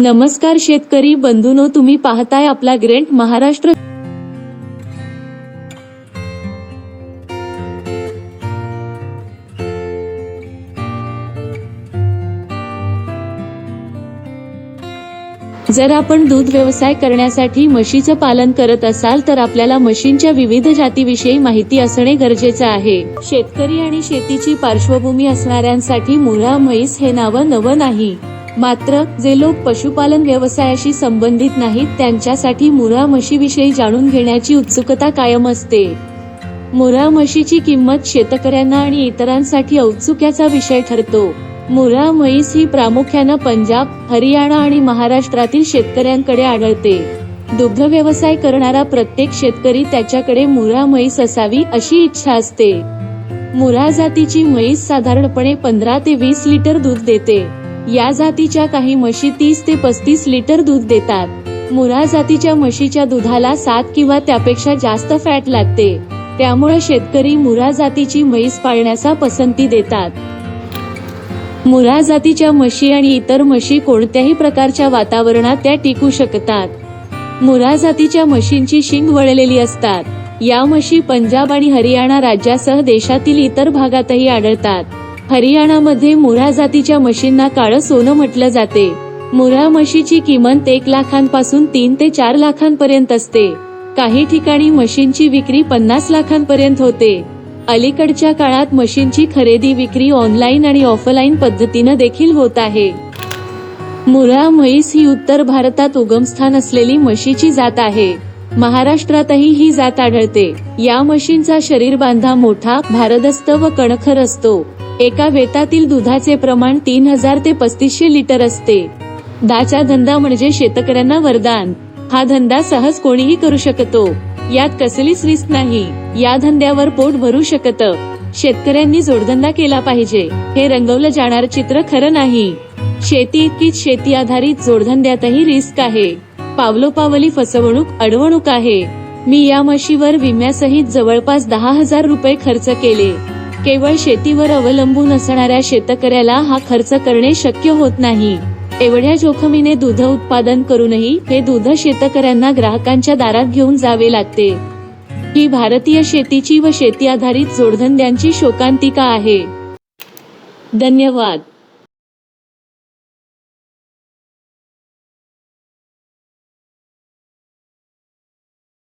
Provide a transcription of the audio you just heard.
नमस्कार शेतकरी बंधूनो तुम्ही पाहताय आपला ग्रेट महाराष्ट्र. जर आपण दूध व्यवसाय करण्यासाठी म्हशीचं पालन करत असाल तर आपल्याला म्हशींच्या विविध जातीविषयी माहिती असणे गरजेचं आहे. शेतकरी आणि शेतीची पार्श्वभूमी असणाऱ्यांसाठी मुळा म्हैस हे नावं नवं नाही. मात्र जे लोक पशुपालन व्यवसायाशी संबंधित नाहीत त्यांच्यासाठी मुरा म्हशीविषयी जाणून घेण्याची उत्सुकता कायम असते. मुरा म्हशीची किंमत शेतकऱ्यांना आणि इतरांसाठी औत्सुक्याचा विषय ठरतो. मुरा म्हैस ही प्रामुख्यानं पंजाब हरियाणा आणि महाराष्ट्रातील शेतकऱ्यांकडे आढळते. दुग्ध व्यवसाय करणारा प्रत्येक शेतकरी त्याच्याकडे मुरा म्हैस असावी अशी इच्छा असते. मुरा जातीची म्हैस साधारणपणे पंधरा ते वीस लिटर दूध देते. या जातीच्या काही म्हशी तीस ते पस्तीस लिटर दूध देतात. मुरा जातीच्या म्हशीच्या दुधाला सात किंवा त्यापेक्षा जास्त फॅट लागते. त्यामुळे शेतकरी मुरा जातीची म्हैस पाळण्याचा पसंती देतात. मुरा जातीच्या म्हशी आणि इतर म्हशी कोणत्याही प्रकारच्या वातावरणात त्या टिकू शकतात. मुरा जातीच्या म्हशींची शिंग वळलेली असतात. या म्हशी पंजाब आणि हरियाणा राज्यासह देशातील इतर भागातही आढळतात. हरियाणामध्ये मुरा जातीच्या म्हशींना काळं सोनं म्हटलं जाते. मुरा म्हशीची किंमत एक लाखांपासून तीन ते चार लाखांपर्यंत असते. काही ठिकाणी म्हशींची विक्री पन्नास लाखांपर्यंत होते. अलीकडच्या काळात म्हशींची खरेदी विक्री ऑनलाईन आणि ऑफलाईन पद्धतीनं देखील होत आहे. मुरा म्हैस ही उत्तर भारतात उगमस्थान असलेली म्हशीची जात आहे. महाराष्ट्रातही ही जात आढळते. या म्हशींचा शरीर बांधा मोठा भारदस्त व कणखर असतो. एका वेतातील दुधाचे प्रमाण तीन हजार ते पस्तीसशे लिटर असते. दाचा धंदा म्हणजे शेतकऱ्यांना वरदान. हा धंदा सहज कोणीही करू शकतो. यात कसलीच रिस्क नाही. या धंद्यावर पोट भरू शकत. शेतकऱ्यांनी जोडधंदा केला पाहिजे. हे रंगवलं जाणार चित्र खरं नाही. शेती इतकीच शेती आधारित जोडधंद्यातही रिस्क आहे. पावलोपावली फसवणूक अडवणूक आहे. मी या म्हशीवर विम्यासहित जवळपास दहा हजार रुपये खर्च केले. केवळ शेतीवर अवलंबून असणाऱ्या शेतकऱ्याला हा खर्च करणे शक्य होत नाही. एवढ्या जोखमीने दूध उत्पादन करूनही हे दूध शेतकऱ्यांना ग्राहकांच्या दारात घेऊन जावे लागते. ही भारतीय शेतीची व शेती आधारित जोडधंद्यांची शोकांतिका आहे. धन्यवाद.